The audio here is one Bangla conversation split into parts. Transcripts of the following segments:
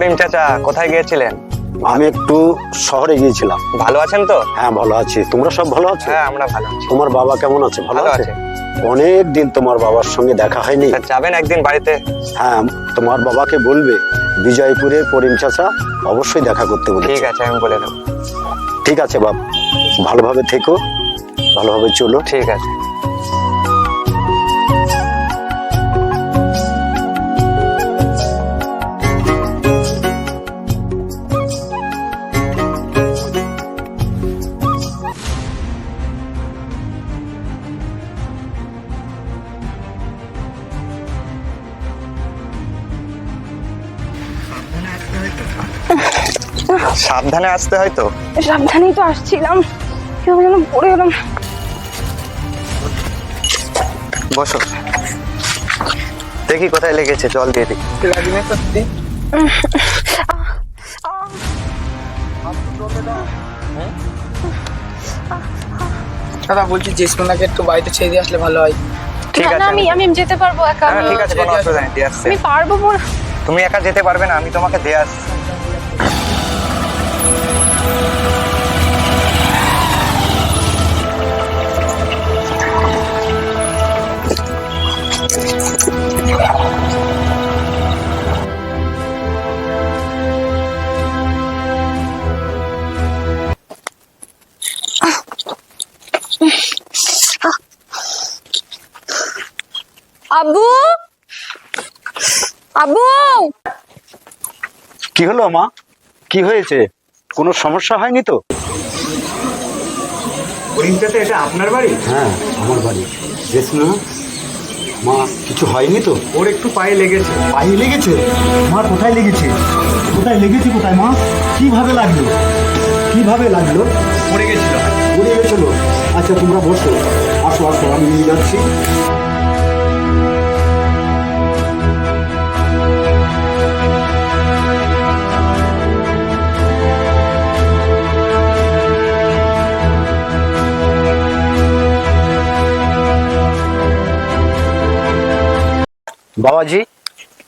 করিম চাচা কোথায় গিয়েছিলেন? আমি একটু শহরে গিয়েছিলাম। ভালো আছেন তো? হ্যাঁ ভালো আছি। তোমরা সব ভালো আছো? হ্যাঁ আমরা ভালো আছি। তোমার বাবা কেমন আছে? ভালো আছে? অনেক দিন তোমার বাবার সঙ্গে দেখা হয়নি। যাবেন একদিন বাড়িতে? হ্যাঁ তোমার বাবাকে বলবে বিজয়পুরের করিম চাচা অবশ্যই দেখা করতে ঠিক আছে আমি বলে দেবো। ঠিক আছে বাপ ভালোভাবে থেকো ভালোভাবে চলো। ঠিক আছে। সাবধানে আসতে হয় তো? সাবধানেই তো আসছিলাম। কেউ যেন পড়ে গেলাম। বসো। দেখি কোথায় লেগেছে জল দিয়ে দিই। দাদা বলছি জেসমিনাকে একটু বাড়িতে ছেড়ে দিয়ে আসলে ভালো হয়। ঠিক আছে আমি আমি যেতে পারব একা। ঠিক আছে কোনো অসুবিধা নেই দিয়ে আসছে। আমি পারব বল। তুমি একা যেতে পারবে না আমি তোমাকে দিয়ে আসছি। কি হলো মা? কি হয়েছে? কোনো সমস্যা হয়নি তো? এটা আপনার বাড়ি? হ্যাঁ আমার বাড়ি। জেসমিনা মা কিছু হয়নি তো? ওর একটু পায়ে লেগেছে। পায়ে লেগেছে? মা কোথায় লেগেছে? কোথায় লেগেছে কোথায় মা? কীভাবে লাগল? কীভাবে লাগল? পড়ে গেছিল। পড়ে গেছিল? আচ্ছা তোমরা বসো। আসো আসো আমি নিয়ে যাচ্ছি। বাবাজি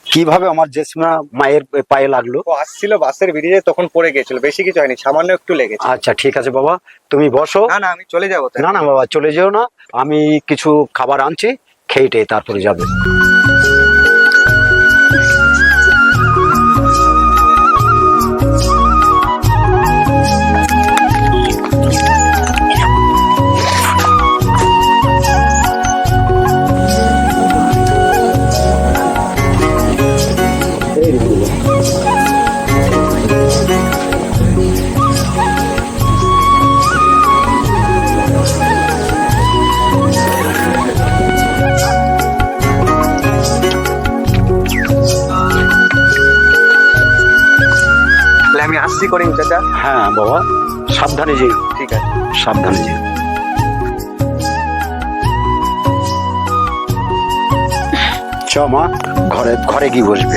কীভাবে আমার জেসমা মায়ের পায়ে লাগল? ও আসছিল বাসের ব্রিজে তখন পড়ে গেছিল। বেশি কিছু হয়নি সামান্য একটু লেগেছে। আচ্ছা ঠিক আছে বাবা তুমি বসো। না না আমি চলে যাব। না না বাবা চলে যেও না। আমি কিছু খাবার আনছি খেয়েটে তারপরে যাবে। আমি চাচা। হ্যাঁ বাবা। সাবধানে যেও। ঠিক আছে। সাবধানে যেও। চ মা। ঘরে ঘরে কি বসবে।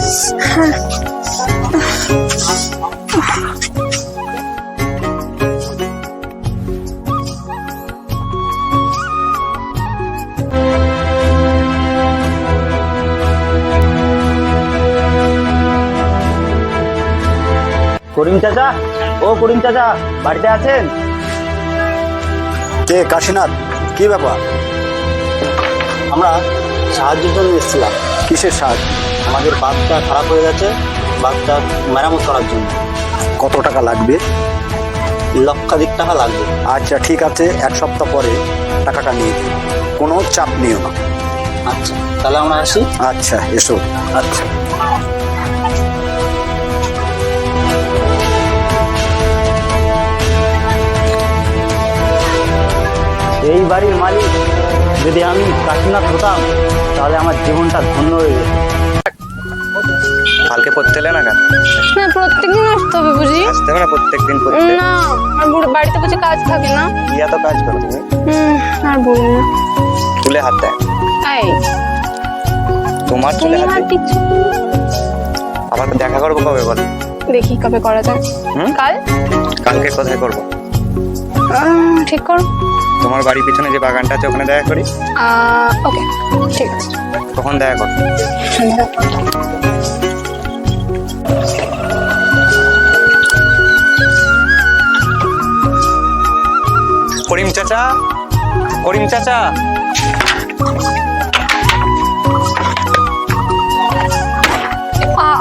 করিম চাচা? ও করিম চাচা বাড়িতে আছেন? কে কাশীনাথ? কি ব্যাপার? আমরা সাহায্যের জন্য এসেছিলাম। কিসের সাহায্য? আমাদের বাঘটা খারাপ হয়ে গেছে বাঘটা মেরামত করার জন্য। কত টাকা লাগবে? লক্ষাধিক টাকা লাগবে। আচ্ছা ঠিক আছে এক সপ্তাহ পরে টাকাটা নিয়ে কোনো চাপ নিও না। আচ্ছা তাহলে আমরা আসি। আচ্ছা এসো। আচ্ছা। এই বাড়ির মালিক যদি আমি কাশীনাথ হতাম তাহলে আমার জীবনটা ধন্য হয়ে যেত। কালকে পড়তে এলে না কেন না প্রত্যেকদিন আসতে হবে বুঝি। আসতে হবে না প্রত্যেক দিন পড়তে না আর বুড়ো বাড়িতে বুঝি কাজ থাকে না। কি এত কাজ করো তুমি? হুম আর বলি না। চুলে হাত দেয়। এই। তোমার চুলে হাত? দিচ্ছ? আবার দেখা করব কবে বলো? দেখি কবে করা যায়। হুম? কাল? কালকে কোথায় করব? ঠিক কর। তোমার বাড়ির পিছনে যে বাগানটা আছে ওখানে দেখা করি। ওকে ঠিক আছে। কখন দেখা কর। করিম চাচা করিম চাচা।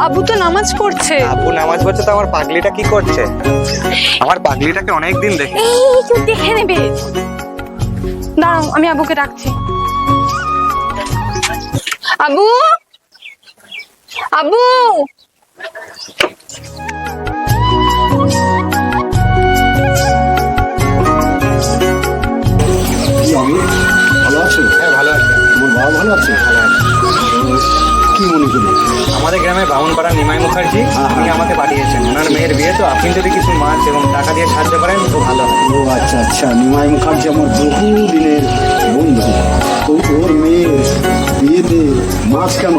আবু তো নামাজ পড়ছে। আব্বু নামাজ পড়ছে তো আমার পাগলিটা কি করছে? আমার পাগলিটাকে অনেক দিন দেখে। এই কেউ দেখে নেবে। দাঁড়াও আমি আবুকে ডাকছি। আবু? আবু? ভালো আছো হ্যাঁ ভালো আছে। তোমার বাবা ভালো আছে। কি মনে করি আমাদের গ্রামে বামুনপাড়া নিমাই মুখার্জি আপনি। আমাকে পাঠিয়েছেন। ওনার মেয়ের বিয়ে তো আপনি যদি কিছু মাছ এবং টাকা দিয়ে সাহায্য করেন তো ভালো হয়। ও আচ্ছা আচ্ছা নিমাই মুখার্জি আমার বহু দিনের বন্ধু। তো ওর মেয়ের বিয়েতে মাছ কেন?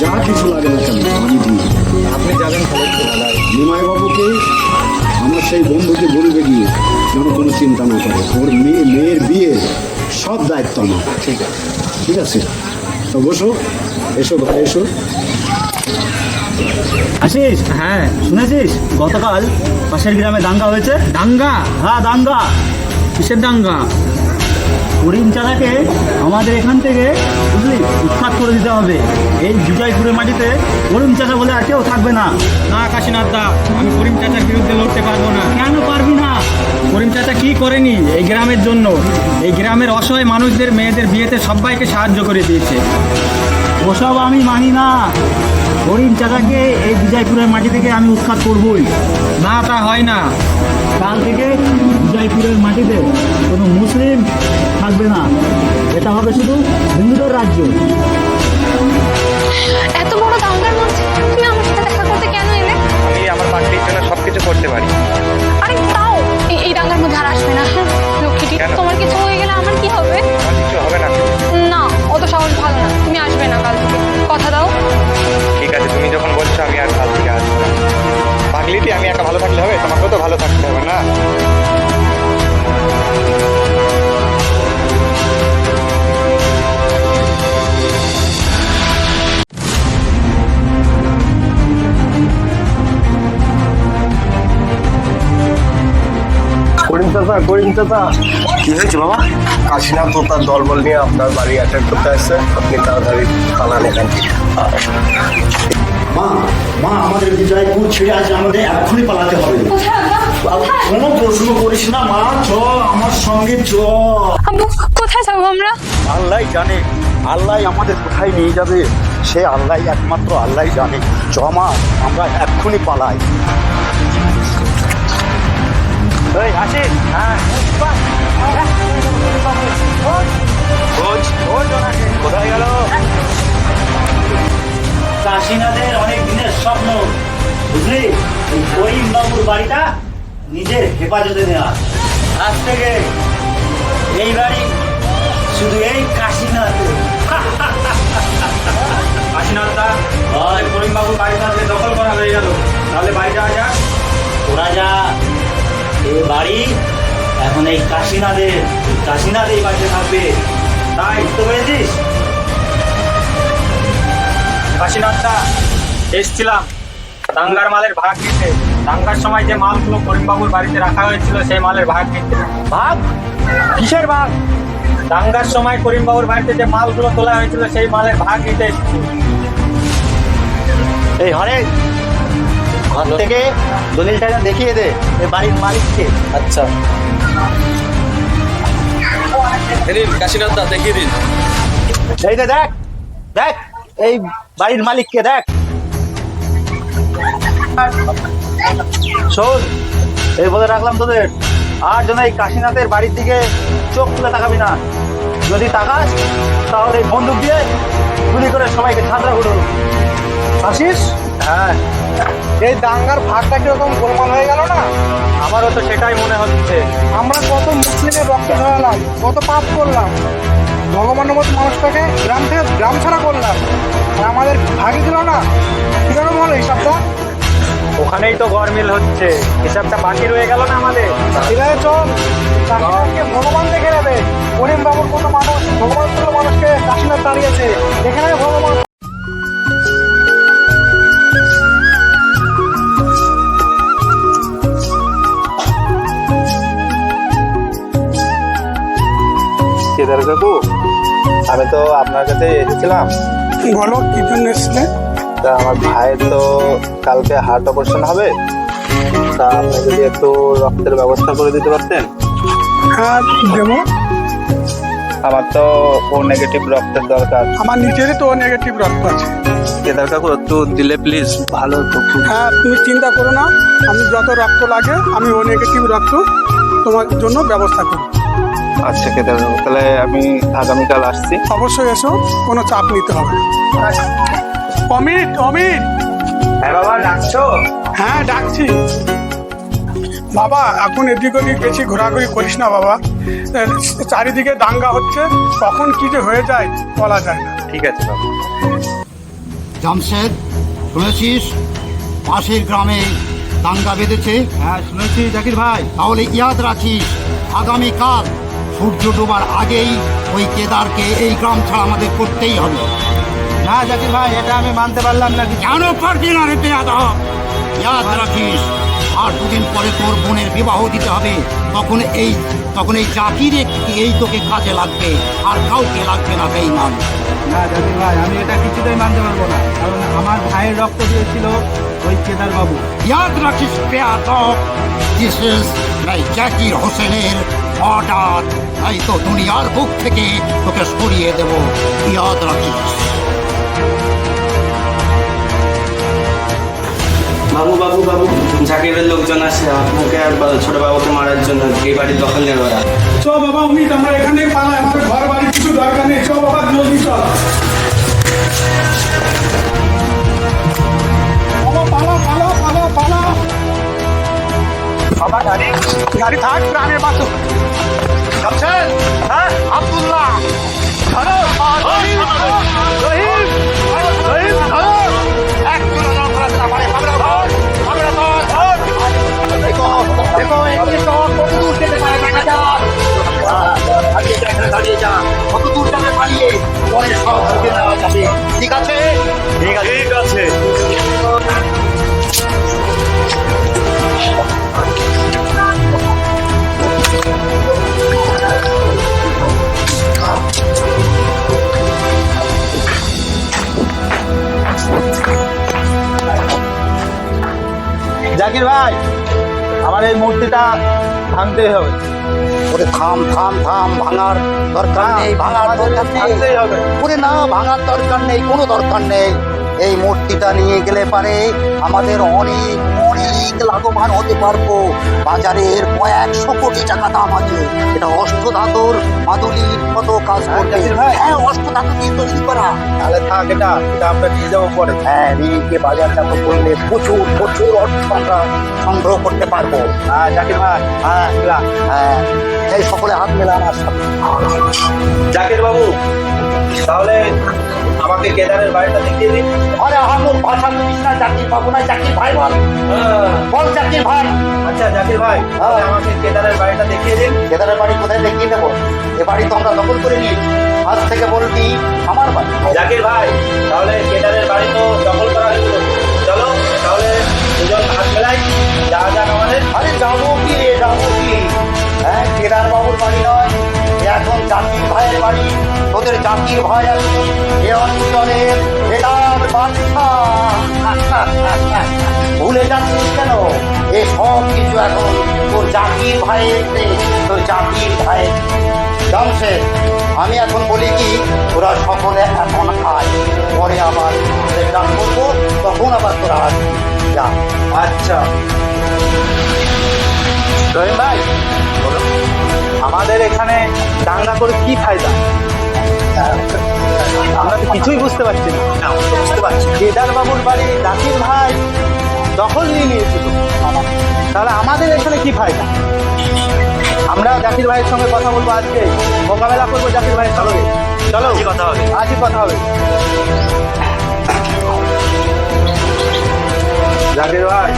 যা কিছু লাগে না কেন? আমি দিই। আপনি যাবেন নিমাই বাবুকে আমার সেই বন্ধুকে বলবে গিয়ে যেন কোনো চিন্তা না করে। ওর মেয়ে মেয়ের বিয়ে সব দায়িত্ব আমার। ঠিক আছে। ঠিক আছে? তো বসো। এসো ঘরে এসো। আশিস হ্যাঁ শুনেছিস? গতকাল পাশের গ্রামে দাঙ্গা হয়েছে? দাঙ্গা? হ্যাঁ দাঙ্গা। কিসের দাঙ্গা? করিম চাচাকে আমাদের এখান থেকে বুঝলি উৎখাত করে দিতে হবে। এই বিজয়পুরের মাটিতে করিম চাচা বলে আর কেউ থাকবে না। না কাশীনাথ দা আমি করিম চাচার বিরুদ্ধে লড়তে পারব না। কেন পারবি না? করিম চাচা কি করেনি এই গ্রামের জন্য? এই গ্রামের অসহায় মানুষদের মেয়েদের বিয়েতে সবাইকে সাহায্য করে দিয়েছে। ওসব আমি মানি না। করিম চাচাকে এই বিজয়পুরের মাটি থেকে আমি উৎখাত করবই। না তা হয় না। কাল থেকে বিজয়পুরের মাটিতে কোনো মুসলিম থাকবে না। এটা হবে শুধু হিন্দুদের রাজ্য। এত বড় দাঙ্গার মধ্যে তুমি আমার সাথে দেখা করতে কেন এলে? আমি আমার পাগলির জন্য সবকিছু করতে পারি। আসবে না। লক্ষ্মীটি তোমার কিছু হয়ে গেলে আমার কি হবে? কিছু হবে না। না অত সাহস ভালো না। তুমি আসবে না কাল থেকে। কথা দাও। ঠিক আছে তুমি যখন বলছো আমি আর কাল থেকে আসব না। পাগলিটি আমি একা ভালো থাকলে হবে? তোমাকেও চাচা করিম চাচা কি হয়েছে বাবা? কাশীনাথ ও তার দলবল নিয়ে আপনার বাড়ি অ্যাটাক করতে আসছে। আপনি তাড়াতাড়ি পালান এখান মা মা আমাদের বিজয়পুর ছেড়ে আজ আমাদের এক্ষুনি পালাতে হবে। কোনো প্রশ্ন করিস না মা চ আমার সঙ্গে চ কোথায় যাব আমরা? আল্লাহ জানে আল্লাহ আমাদের কোথায় নিয়ে যাবে। সে আল্লাহ একমাত্র আল্লাহ জানে। চ মা আমরা এক্ষুনি পালাই। এই আসিস হ্যাঁ। কোথায় গেল? কাশীনাথের অনেক দিনের স্বপ্ন বুঝলি? করিম বাবুর বাড়িটা নিজের হেফাজতে নেওয়া। আজ থেকে এই বাড়ি শুধু এই কাশীনাথ। কাশীনাথ দা আমাদের করিম বাবুর বাড়িটা দখল করা হয়ে গেল। তাহলে বাড়ি যাওয়া যাক ওরা যা এই বাড়ি এখন এই কাশিনাদের কাশীনাথ এই বাড়িতে থাকবে। তাই বুঝতে পেরেছিস কাশিনাথটা এসছিলাম। দাঙ্গার মালের ভাগ নিতে। দাঙ্গার সময় যে মালগুলো করিম বাবুর বাড়িতে রাখা হয়েছিল সেই মালের ভাগ নিতে। ভাগ? কিসের ভাগ? দাঙ্গার সময় করিম বাবুর বাড়িতে যে মালগুলো তোলা হয়েছিল সেই মালের ভাগ নিতে এসেছি। এই হরে ঘর থেকে দলিলটা দেখিয়ে দে এই বাড়ির মালিককে। আচ্ছা। কাশীনাথ দা দেখিয়ে দিন। এই দেখ দেখ এই বাড়ির মালিককে দেখ। শোন এই বলে রাখলাম তোদের আর যেন এই কাশীনাথের বাড়ির দিকে চোখ তুলে তাকাবি না। যদি তাকাস তাহলে এই বন্দুক দিয়ে গুলি করে সবাইকে ঠান্ডা করো আশিস? হ্যাঁ। এই দাঙ্গার ভাগটা কীরকম গোলমাল হয়ে গেল না? আমারও তো সেটাই মনে হচ্ছে। আমরা কত মুসলিমের রক্ত ঝরালাম কত পাপ করলাম। ভগবানের মতো মানুষটাকে গ্রাম থেকে গ্রাম ছাড়া করলাম। আর আমাদের ভাগই দিল না। কীরকম হলো হিসাবটা? ওখানেই তো গরমিল হচ্ছে। হিসাবটা বাকি রয়ে গেল না আমাদের? ঠিক আছে চল ভগবান দেখে নেবে। করিম বাবুর মানুষ ভগবান মানুষকে কাশীনাথ দাঁড়িয়েছে। দেখে নেবে ভগবান কাকু আমি তো আপনার কাছে এসেছিলাম। বলো কি জন্য এসছিলে? তা আমার ভাইয়ের তো কালকে হার্ট অপারেশন হবে। তা আপনি যদি একটু রক্তের ব্যবস্থা করে দিতে পারতেন। হ্যাঁ দেবো। আমার তো ও নেগেটিভ রক্তের দরকার। আমার নিজেরই তো ও নেগেটিভ রক্ত আছে। কেদার কাকু একটু দিলে প্লিজ ভালো হতো হ্যাঁ তুমি চিন্তা করো না আমি যত রক্ত লাগে আমি ও নেগেটিভ রক্ত তোমার জন্য ব্যবস্থা করব। আচ্ছা কেদার কাকু তাহলে আমি আগামীকাল আসছি। অবশ্যই এসো কোনো চাপ নিতে হবে না। অমিত অমিত! হ্যাঁ বাবা ডাকছো? হ্যাঁ ডাকছি। বাবা এখন এদিক ওদিক বেশি ঘোরাঘুরি করিস না বাবা। চারিদিকে দাঙ্গা হচ্ছে কখন কি যে হয়ে যায় বলা যায় না। ঠিক আছে বাবা। জামশেদ শুনেছিস? পাশের গ্রামে দাঙ্গা বেঁধেছে? হ্যাঁ শুনেছি জাকির ভাই। তাহলে ইয়াদ রাখিস আগামীকাল সূর্য ডোবার আগেই ওই কেদারকে এই গ্রাম ছাড়া আমাদের করতেই হবে। না জাকির ভাই এটা আমি মানতে পারলাম না। কেন পারবি না রে বেয়াদব? ইয়াদ রাখিস আর দুদিন পরে তোর বোনের বিবাহ দিতে হবে। তখন এই তখন এই জাতির এই তোকে কাজে লাগবে। আর কাউকে লাগবে না বেইমান না জাকির ভাই আমি এটা কিছুতেই মানতে পারব না। কারণ আমার ভাইয়ের রক্ত দিয়েছিল ওই কেদার বাবু। ইয়াদ রাখিস বেয়াদব দিস ইজ নাই জাকির হোসেনের অর্ডার তাই তো দুনিয়ার বুক থেকে তোকে সরিয়ে দেব। ইয়াদ রাখিস। বাবু বাবু বাবু জাকিরের লোকজন আসে আপনাকে আর ছোট বাবুকে মারার জন্য এই বাড়ির দখল নেবে ওরা। চ বাবা অমিত আমরা এখানে পালাই আমাদের ঘর বাড়ি কিছু দরকার নেই। চ বাবা জলদি চল। পালা পালা পালা পালা পালা। বাবা গাড়ি গাড়ি থাক গ্রামে বাসো হ্যাঁ আব্দুল্লাহ। জাকির ভাই আমার এই মূর্তিটা ভাঙতেই হবে। ওরে থাম থাম থাম ভাঙার দরকার নেই ভাঙার দরকার নেই। ওরে না ভাঙার দরকার নেই কোনো দরকার নেই। এই মূর্তিটা নিয়ে গেলে পারে আমাদের অনেক অনেক লাভবান হতে পারব। বাজারের কয়েকশো কোটি টাকা দাম আছে। এটা অষ্টধাতুর মাদুলির মতো কাজ করবে। হ্যাঁ অষ্টধাতু দিয়ে তৈরি করা তাহলে থাক এটা এটা আমরা নিয়ে যাব পরে। হ্যাঁ নিয়ে গিয়ে বাজারজাত করলে প্রচুর প্রচুর অর্থ আমরা সংগ্রহ করতে পারব। হ্যাঁ জাকির ভাই হ্যাঁ হ্যাঁ এই সকলে হাত মেলা আমার সাথে জাকির বাবু তাহলে আমাকে কেদারের বাড়িটা দেখিয়ে দিন। আরে আমার ভাষা বুঝিস না চাকরি পাবো না চাকরি ভাই বল। বল চাকরি ভাই। আচ্ছা জাকির ভাই তাহলে আমাকে কেদারের বাড়িটা দেখিয়ে দিন। কেদারের বাড়ি কোথায় দেখিয়ে দেবো? এ বাড়ি তো আমরা দখল করে নিয়েছি। আজ থেকে বলবি আমার বাড়ি। জাকির ভাই তাহলে কেদারের বাড়ি তো দখল করা হয়েছিল চলো তাহলে দুজন হাত মেলাই যা যাক আমাদের। আরে যাব কি রে যাব কি? হ্যাঁ কেদার বাবুর বাড়ি নয়। এখন জাতির ভাইয়ের বাড়ি। তোদের জাতির ভাই আছে। এ অঞ্চলের কেদার বাদশা ভুলে যাচ্ছিস কেন? এ সব কিছু এখন তোর জাতির ভাইয়ের তোর জাতির ভাইয়ের জামশেদ আমি এখন বলি কি, তোরা সকলে এখন আয়। পরে আবার তোদের করব, তখন আবার তোরা আসবি। যা। আচ্ছা। রহিম ভাই আমাদের এখানে দাঙ্গা করে কি ফায়দা? আমরা তো কিছুই বুঝতে পারছি না। বুঝতে পারছি কেদার বাবুর বাড়ি জাকির ভাই দখল নিয়ে নিয়েছিল। তাহলে আমাদের এখানে কি ফায়দা? আমরা জাকির ভাইয়ের সঙ্গে কথা বলব আজকে। মোকাবেলা করব জাকির ভাইয়ের সঙ্গে। চলো। কথা হবে। আজই কথা হবে। জাকির ভাই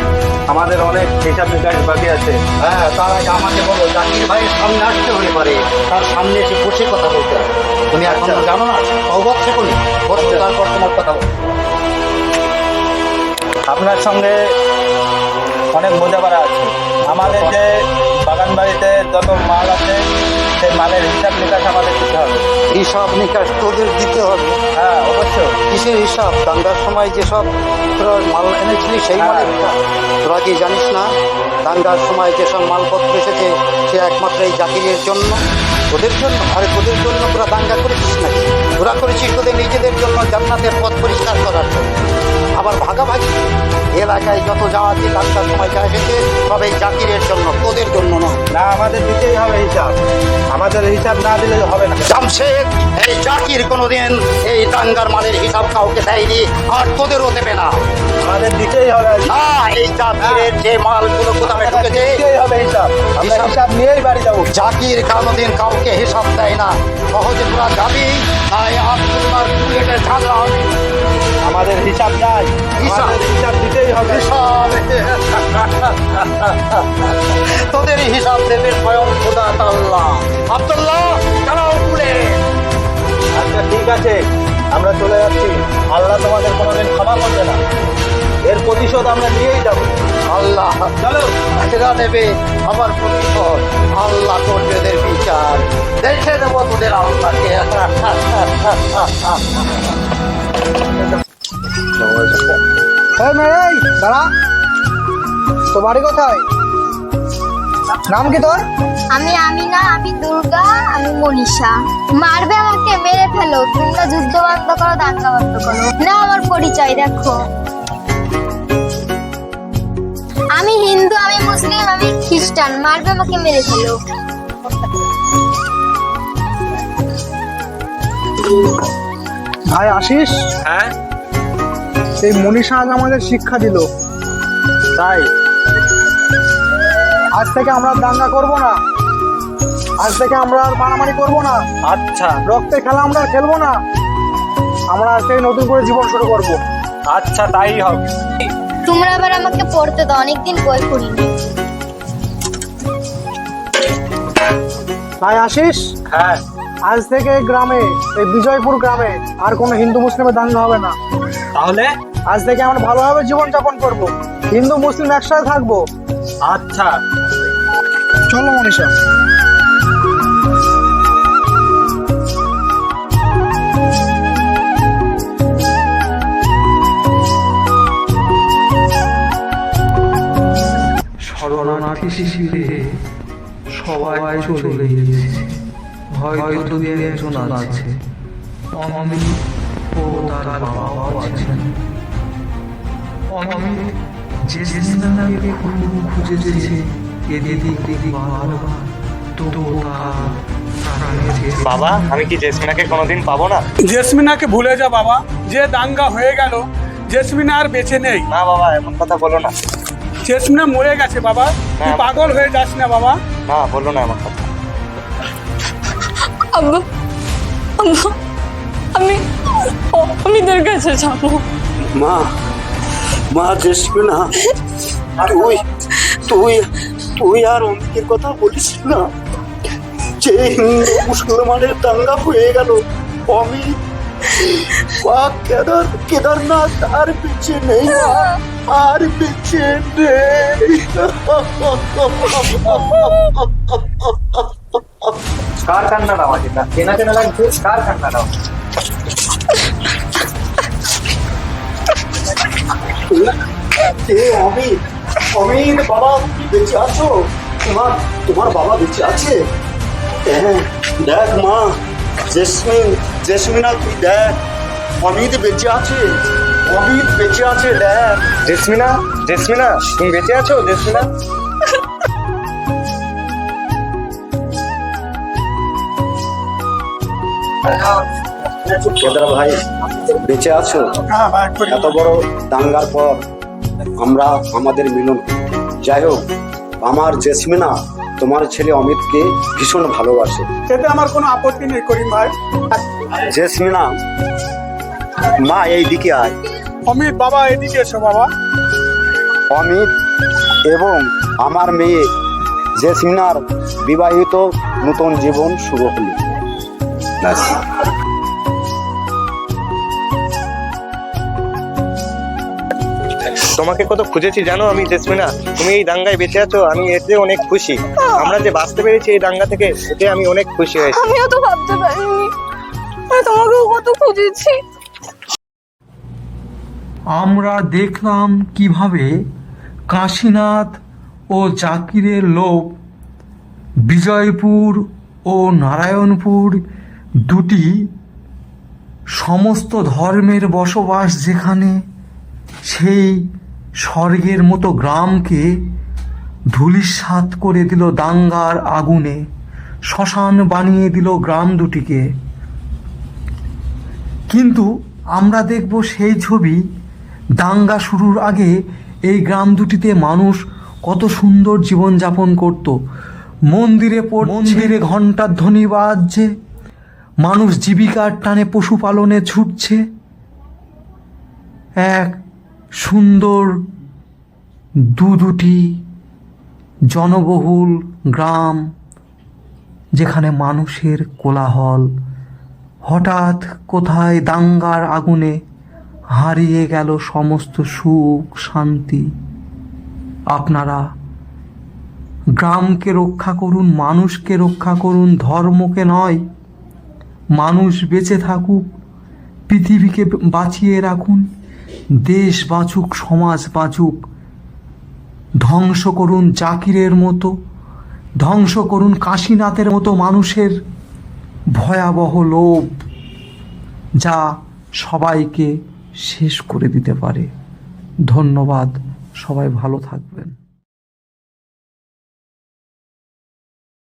আমাদের অনেক হিসাব নিকাশ বাকি আছে। হ্যাঁ তার আগে আমাকে বলো জাকির ভাইয়ের সামনে আসতে হলে পারে। তার সামনে এসে বসে কথা বলতে হবে। তুমি এখন জানো না অবধ থেকে বসতে তারপর তোমার কথা আপনার সঙ্গে অনেক মজা করা আছে। আমাদের যে বাড়িতে যত মাল আছে সেই মালের হিসাব নিকাশ আমাদের দিতে হবে। হিসাব নিকাশ তোদের দিতে হবে। হ্যাঁ অবশ্যই। কিসের হিসাব? দাঙ্গার সময় যেসব তোরা মাল এনেছিলি সেই মালের হিসাব। তোরা কি জানিস না দাঙ্গার সময় যেসব মালপত্র এসেছে সে একমাত্র এই জাতিরের জন্য? তোদের জন্য? আরে তোদের জন্য তোরা দাঙ্গা করেছিস নাকি? তোরা করেছিস তোদের নিজেদের জন্য জান্নাতের পথ পরিষ্কার করার জন্য। আবার ভাগাভাগি। এলাকায় যত যা আছে দাঙ্গার সময় যা এসেছে সব এই জাতিরের জন্য তোদের জন্য নয়। না আমাদের দিতেই হবে হিসাব। আমাদের হিসাব না দিলে হবে না। জামশেদ এই জাকির কোনোদিন এই দাঙ্গার মালের হিসাব কাউকে দেয়নি আর তোদেরও দেবে না। আমাদের দিতেই হবে। না এই জাকিরের যে মালগুলো কোথায় ঢুকেছে দিতেই হবে হিসাব। আমরা হিসাব- নিয়েই বাড়ি যাব। জাকির কোনোদিন কাউকে হিসাব দেয় না। সহজে তোরা যাবি তাই আব্দুল্লার বুলেটের ঝাগড়া হবে। আমাদের হিসাব নাই। হিসাব। দিতেই হবে। হিসাব তোদের হিসাব দেবে স্বয়ং খোদা আল্লাহ আব্দুল্লাহ আচ্ছা ঠিক আছে। আমরা চলে যাচ্ছি। আল্লাহ তোমাদের কোনোদিন ক্ষমা করবে না। এর প্রতিশোধ আমরা নিয়েই যাব। আল্লাহ চলো। সেটা নেবে আবার প্রতিশোধ। আল্লাহ করবে বিচার। দেখে দেবো তোদের আল্লাহকে। হ্যাঁ দাঁড়া। তো বাড়ি কোথায়? নাম কি তোর? আমি আমিনা আমি দুর্গা আমি মনীষা। মারবে আমাকে মেরে ফেলো। তোমরা যুদ্ধ বন্ধ করো দাঙ্গা বন্ধ করো। না আমার পরিচয় দেখো। আমি হিন্দু আমি মুসলিম আমি খ্রিস্টান। মারবে আমাকে মেরে ফেলো। ভাই আশিস হ্যাঁ? এই মনীষা আজ আমাদের শিক্ষা দিল। তাই আজ থেকে আমরা আর দাঙ্গা করব না। আজ থেকে আমরা আর মারামারি করব না। আচ্ছা। রক্তের খেলা আমরা খেলব না। আমরা আজ থেকে নতুন করে জীবন শুরু করব। আচ্ছা তাই হবে তোমরা আবার আমাকে পড়তে দাও অনেকদিন বই পড়িনি। ভাই আশিস হ্যাঁ। আজ থেকে গ্রামে এই বিজয়পুর গ্রামে আর কোনো হিন্দু মুসলিমের দাঙ্গা হবে না। তাহলে? আজ থেকে আমরা ভালোভাবে জীবন যাপন করব। হিন্দু মুসলিম একসাথে থাকব। আচ্ছা। চলো মনীষা। শরণার্থী শিবিরে সবাই চলে গেছে হয়তো দু একজন আছে। অমিত ও তার বাবাও আছেন অমিত যে সিনেমাকে খুব খুঁজেছে এদিক দিক বারবার তবু তার বাবা আমি কি জেসমিনাকে কোনোদিন পাবো না? জেসমিনাকে ভুলে যা বাবা যে দাঙ্গা হয়ে গেল জেসমিনা আর বেঁচে নেই। না বাবা এমন কথা বলো না। জেসমিনা মরে গেছে বাবা তুই পাগল হয়ে যাস না বাবা। না বলো না এমন কথা। আব্বা আব্বা আমি অমিতের কাছে যাব। মা মা জেসমিনা তুই তুই তুই আর অমিতের কথা বলিস না। যে হিন্দু মুসলমানের দাঙ্গা হয়ে গেল অমিত বা কেদার কেদারনাথ আর বেঁচে নেই আর বেঁচে নেই। কার কান্নার আওয়াজ এটা চেনা চেনা লাগছে কার কান্নার আওয়াজ এ অমিত অমিত বাবা বেঁচে আছো। তোমার তোমার বাবা বেঁচে আছে? হ্যাঁ দেখ মা জেসমিন জেসমিনা তুই দেখ অমিত বেঁচে আছে। অমিত বেঁচে আছে দেখ। জেসমিনা জেসমিনা তুমি বেঁচে আছো জেসমিনা? কেদার ভাই বেঁচে আছো? করি। এত বড় দাঙ্গার পর আমরা আমাদের মিলন। যাই হোক আমার জেসমিনা তোমার ছেলে অমিতকে ভীষণ ভালোবাসে। এতে আমার কোনো আপত্তি নেই করিম ভাই। জেসমিনা মা এই দিকে আয়। অমিত বাবা এদিকে এসো বাবা। অমিত এবং আমার মেয়ে জেসমিনার বিবাহিত নতুন জীবন শুরু হলো। তোমাকে কত খুঁজেছি জানো আমি জেসমিনা? তুমি এই দাঙ্গায় বেঁচে আছো আমি এতে অনেক খুশি। আমরা যে বাঁচতে পেরেছি এই দাঙ্গা থেকে এতে আমি অনেক খুশি হয়েছি। আমিও তো ভাবতে পারিনি। আমি তোমাকেও কত খুঁজেছি। আমরা দেখলাম কীভাবে কাশীনাথ ও জাকিরের লোক বিজয়পুর ও নারায়ণপুর দুটি সমস্ত ধর্মের বসবাস যেখানে সেই স্বর্গের মতো গ্রামকে ধূলিসাৎ করে দিল দাঙ্গার আগুনে শ্মশান বানিয়ে দিল গ্রাম দুটিকে। কিন্তু আমরা দেখব সেই ছবি দাঙ্গা শুরুর আগে এই গ্রাম দুটিতে মানুষ কত সুন্দর জীবনযাপন করত। মন্দিরে পড়- মন্দিরে ঘণ্টার ধ্বনি বাজছে মানুষ জীবিকার টানে পশুপালনে ছুটছে। এক সুন্দর দু দুটি জনবহুল গ্রাম যেখানে মানুষের কোলাহল হঠাৎ কোথায় দাঙ্গার আগুনে হারিয়ে গেল সমস্ত সুখ, শান্তি। আপনারা গ্রামকে রক্ষা করুন, মানুষকে রক্ষা করুন, ধর্মকে নয়। মানুষ বেঁচে থাকুক, পৃথিবীকে বাঁচিয়ে রাখুন। দেশ বাঁচুক, সমাজ বাঁচুক, ধ্বংস করুন জাকিরের মতো, ধ্বংস করুন কাশীনাথের মতো মানুষের ভয়াবহ লোভ, যা সবাইকে শেষ করে দিতে পারে। ধন্যবাদ, সবাই ভালো থাকবেন।